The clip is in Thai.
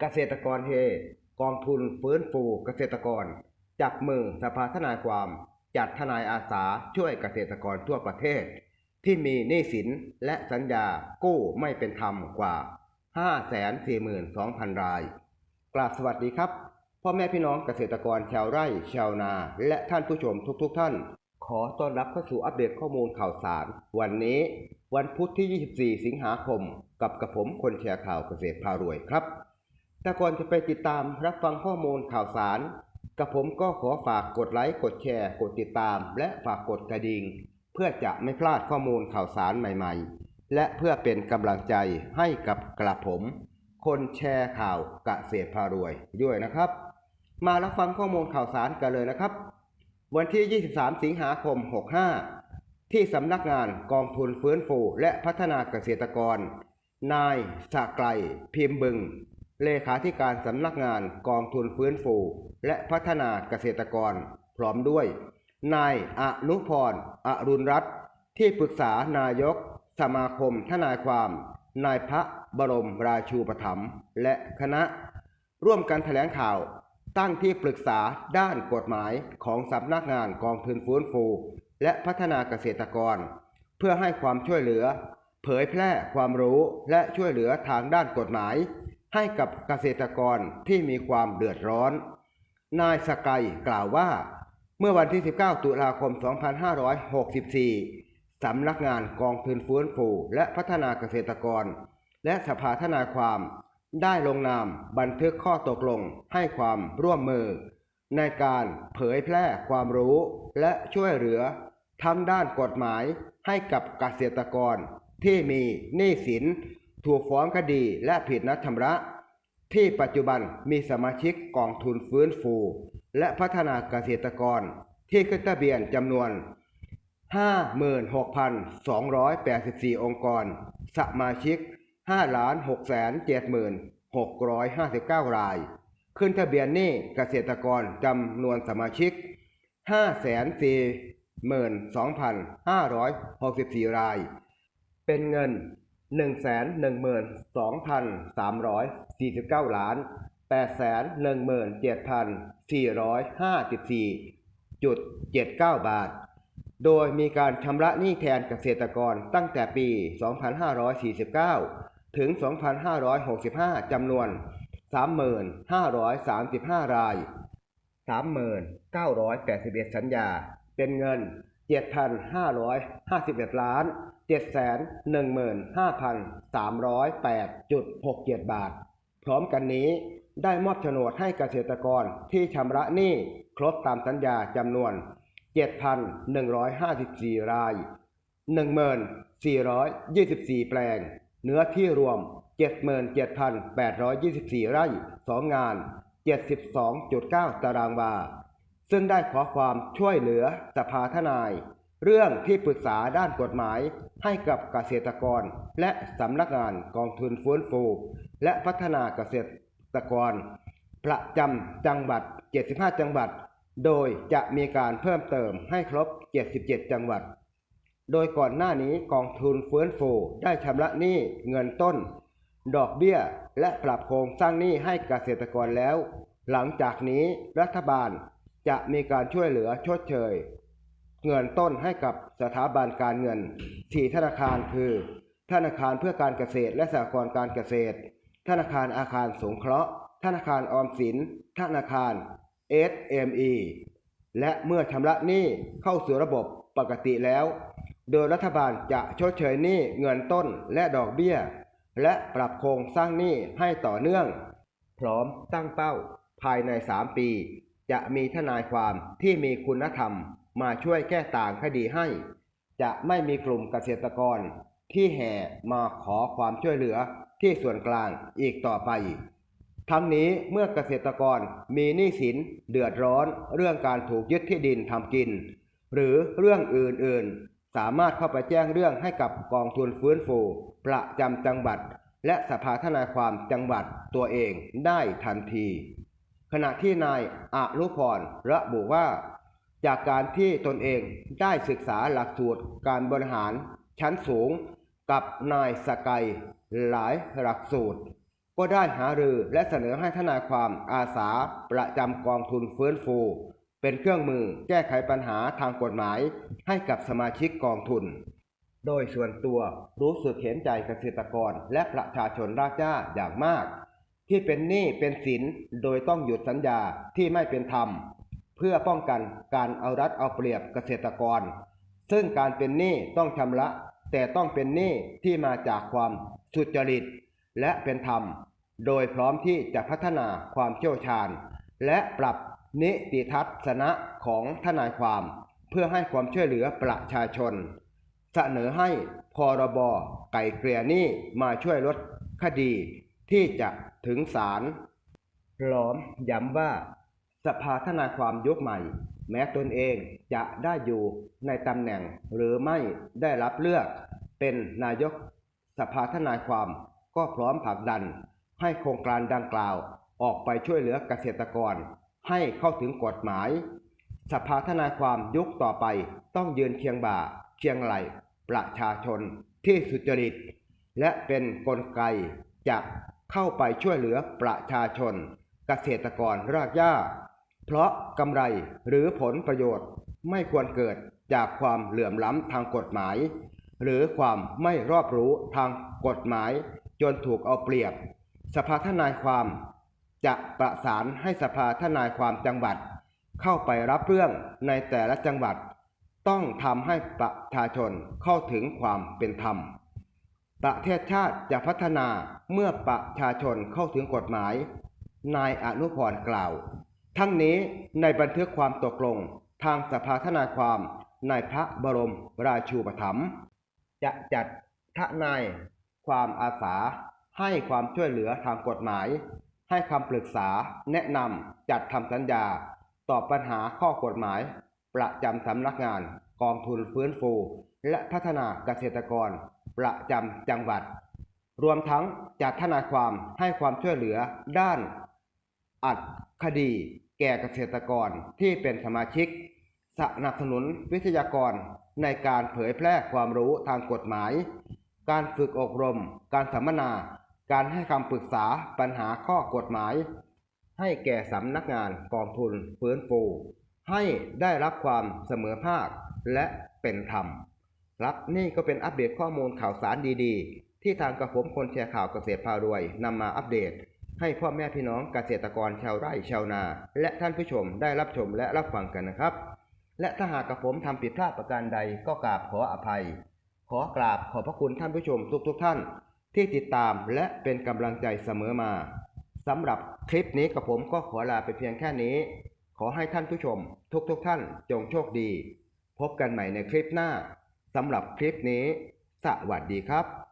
เกษตรกรเฮกองทุนฟื้นฟูเกษตรกร จับมือสภาทนายความ จัดทนายอาสาช่วยเกษตรกรทั่วประเทศ ที่มีหนี้สินและสัญญากู้ไม่เป็นธรรมกว่า 542,000 ราย กราบสวัสดีครับ พ่อแม่พี่น้องเกษตรกรชาวไร่ชาวนา และท่านผู้ชมทุกๆทท่าน ขอต้อนรับเข้าสู่อัปเดตข้อมูลข่าวสาร วันนี้วันพุธที่ 24 สิงหาคม กับกระผมคนแชร์ข่าวเกษตรพารวยครับ แต่ก่อนจะไปติดตามรับฟังข้อมูลข่าวสาร กับผมก็ขอฝากกดไลค์ กดแชร์ กดติดตาม และฝากกดกระดิ่ง เพื่อจะไม่พลาดข้อมูลข่าวสารใหม่ๆ และเพื่อเป็นกำลังใจให้กับกระผม คนแชร์ข่าวเกษตรพารวยด้วยนะครับ มารับฟังข้อมูลข่าวสารกันเลยนะครับ วันที่ 23 สิงหาคม 65 ที่สำนักงานกองทุนฟื้นฟูและพัฒนาเกษตรกร นายสะไกลพิมพ์บึง เลขาธิการสำนักงานกองทุนฟื้นฟู และพัฒนาเกษตรกร พร้อมด้วย นายอนุพรอรุณรัตน์ที่ปรึกษานายก สมาคมทนายความ นายพระบรมราชูปถัมภ์และคณะ ร่วมกันแถลงข่าว ตั้งที่ปรึกษาด้านกฎหมายของสำนักงานกองทุนฟื้นฟู และพัฒนาเกษตรกร เพื่อให้ความช่วยเหลือ เผยแพร่ความรู้และช่วยเหลือทางด้านกฎหมาย ให้กับเกษตรกรที่มีความเดือดร้อน นายสกัยกล่าวว่า เมื่อวันที่ 19 ตุลาคม 2564 สำนักงานกองทุนฟื้นฟูและพัฒนาเกษตรกร และสภาทนายความ ได้ลงนามบันทึกข้อตกลงให้ความร่วมมือ ในการเผยแพร่ความรู้และช่วยเหลือทั้งด้านกฎหมายให้กับเกษตรกรที่มีหนี้สิน ถูกฟ้องคดีและผิดนัดชำระ ที่ปัจจุบันมีสมาชิกกองทุนฟื้นฟู และพัฒนาเกษตรกร ที่ขึ้นทะเบียนจำนวน 56,284 องค์กร สมาชิก 5,670,659 ราย ขึ้นทะเบียนหนี้เกษตรกรจำนวนสมาชิก 542,564 ราย เป็นเงิน 112,349 ล้าน 817,454.79 บาท โดยมีการชำระหนี้แทนเกษตรกรตั้งแต่ปี 2549 ถึง 2565 จำนวน 3,535 ราย 3,981 สัญญา เป็นเงิน 7,551 ล้าน 715,308.67 บาท พร้อมกันนี้ได้มอบโฉนดให้เกษตรกรที่ชำระหนี้ครบตามสัญญาจำนวน 7,154 ราย 1,424 แปลง เนื้อที่รวม 77,824 ไร่ 2 งาน 72.9 ตารางวา ซึ่งได้ขอความช่วยเหลือสภาทนาย เรื่องที่ปรึกษาด้านกฎหมาย ให้กับเกษตรกร และสำนักงานกองทุนฟื้นฟู และพัฒนาเกษตรกร ประจำจังหวัด 75 จังหวัด โดยจะมีการเพิ่มเติมให้ครบ 77 จังหวัด โดยก่อนหน้านี้กองทุนฟื้นฟูได้ชำระหนี้เงินต้น ดอกเบี้ย และปรับโครงสร้างหนี้ให้เกษตรกรแล้ว หลังจากนี้รัฐบาลจะมีการช่วยเหลือชดเชย เงินต้นให้กับสถาบันการเงินสี่ธนาคารคือ ธนาคารเพื่อการเกษตรและสหกรณ์การเกษตร ธนาคารอาคารสงเคราะห์ ธนาคารออมสิน ธนาคาร SME และเมื่อชำระหนี้เข้าสู่ระบบปกติแล้ว โดยรัฐบาลจะชดเชยหนี้เงินต้นและดอกเบี้ย และปรับโครงสร้างหนี้ให้ต่อเนื่อง พร้อมตั้งเป้า ภายใน 3 ปี จะมีทนายความที่มีคุณธรรม มาช่วยแก้ต่างคดีให้ จะไม่มีกลุ่มเกษตรกร ที่แห่มาขอความช่วยเหลือที่ส่วนกลางอีกต่อไป ทั้งนี้เมื่อเกษตรกรมีหนี้สินเดือดร้อนเรื่องการถูกยึดที่ดินทำกิน หรือเรื่องอื่นๆ สามารถเข้าไปแจ้งเรื่องให้กับกองทุนฟื้นฟูประจำจังหวัด และสภาทนายความจังหวัดตัวเองได้ทันที ขณะที่นายอนุพรระบุว่า จากการที่ตนเองได้ศึกษาหลักสูตรการบริหารชั้นสูงกับนายสกายหลายหลักสูตร ก็ได้หารือและเสนอให้ทนายความอาสาประจำกองทุนฟื้นฟู เป็นเครื่องมือแก้ไขปัญหาทางกฎหมายให้กับสมาชิกกองทุน โดยส่วนตัวรู้สึกเห็นใจเกษตรกรและประชาชนรากหญ้าอย่างมาก ที่เป็นหนี้เป็นสินโดยต้องหยุดสัญญาที่ไม่เป็นธรรม เพื่อป้องกันการเอารัดเอาเปรียบเกษตรกร ซึ่งการเป็นหนี้ต้องชำระ แต่ต้องเป็นหนี้ที่มาจากความสุจริต และเป็นธรรม โดยพร้อมที่จะพัฒนาความเชี่ยวชาญ และปรับนิติทัศนะของทนายความ เพื่อให้ความช่วยเหลือประชาชน เสนอให้พรบไก่เกลี่ยหนี้มาช่วยลดคดีที่จะถึงศาลพร้อมย้ำว่า สภาทนายความยุคใหม่ แม้ตนเองจะได้อยู่ในตำแหน่งหรือไม่ได้รับเลือก เป็นนายกสภาทนายความก็พร้อมผลักดัน ให้โครงการดังกล่าวออกไปช่วยเหลือเกษตรกร ให้เข้าถึงกฎหมาย สภาทนายความยุคต่อไปต้องยืนเคียงบ่าเคียงไหลประชาชนที่สุจริต และเป็นนกลไกจะเข้าไปช่วยเหลือประชาชน เกษตรกรรากหญ้า เพราะกำไรหรือผลประโยชน์ไม่ควรเกิดจากความเหลื่อมล้ำทางกฎหมาย หรือความไม่รอบรู้ทางกฎหมาย จนถูกเอาเปรียบ สภาทนายความ จะประสานให้สภาทนายความจังหวัด เข้าไปรับเรื่องในแต่ละจังหวัด ต้องทำให้ประชาชนเข้าถึงความเป็นธรรม ประเทศชาติจะพัฒนาเมื่อประชาชนเข้าถึงกฎหมาย นายอนุพรกล่าว ทั้งนี้ในบันทึกความตกลงทางสภาทนายความในพระบรมราชูปถัมภ์จะจัดทนายความอาสาให้ความช่วยเหลือทางกฎหมาย ให้คำปรึกษาแนะนำจัดทำสัญญา ตอบปัญหาข้อกฎหมาย ประจำสำนักงานกองทุนฟื้นฟู และพัฒนาเกษตรกร ประจำจังหวัด รวมทั้งจัดทนายความให้ความช่วยเหลือด้าน อัดคดีแก่เกษตรกรที่เป็นสมาชิก สนับสนุนวิทยากรในการเผยแพร่ความรู้ทางกฎหมาย การฝึกอบรม การสัมมนา การให้คำปรึกษาปัญหาข้อกฎหมาย ให้แก่สำนักงานกองทุนฟื้นฟู ให้ได้รับความเสมอภาคและเป็นธรรมครับนี่ก็เป็นอัปเดตข้อมูลข่าวสารดีๆ ที่ทางกระผมคนแชร์ข่าวเกษตรพารวยนำมาอัปเดต ให้พ่อแม่พี่น้องเกษตรกรชาวไร่ชาวนา และท่านผู้ชมได้รับชมและรับฟังกันนะครับ และถ้าหากกระผมทำผิดพลาดประการใดก็กราบขออภัย ขอกราบขอบพระคุณท่านผู้ชมทุกๆทท่าน ที่ติดตามและเป็นกำลังใจเสมอมาสำหรับคลิปนี้กับผมก็ขอลาไปเพียงแค่นี้ ขอให้ท่านผู้ชม ทุกๆทท่านจงโชคดี พบกันใหม่ในคลิปหน้าสำหรับคลิปนี้ สวัสดีครับ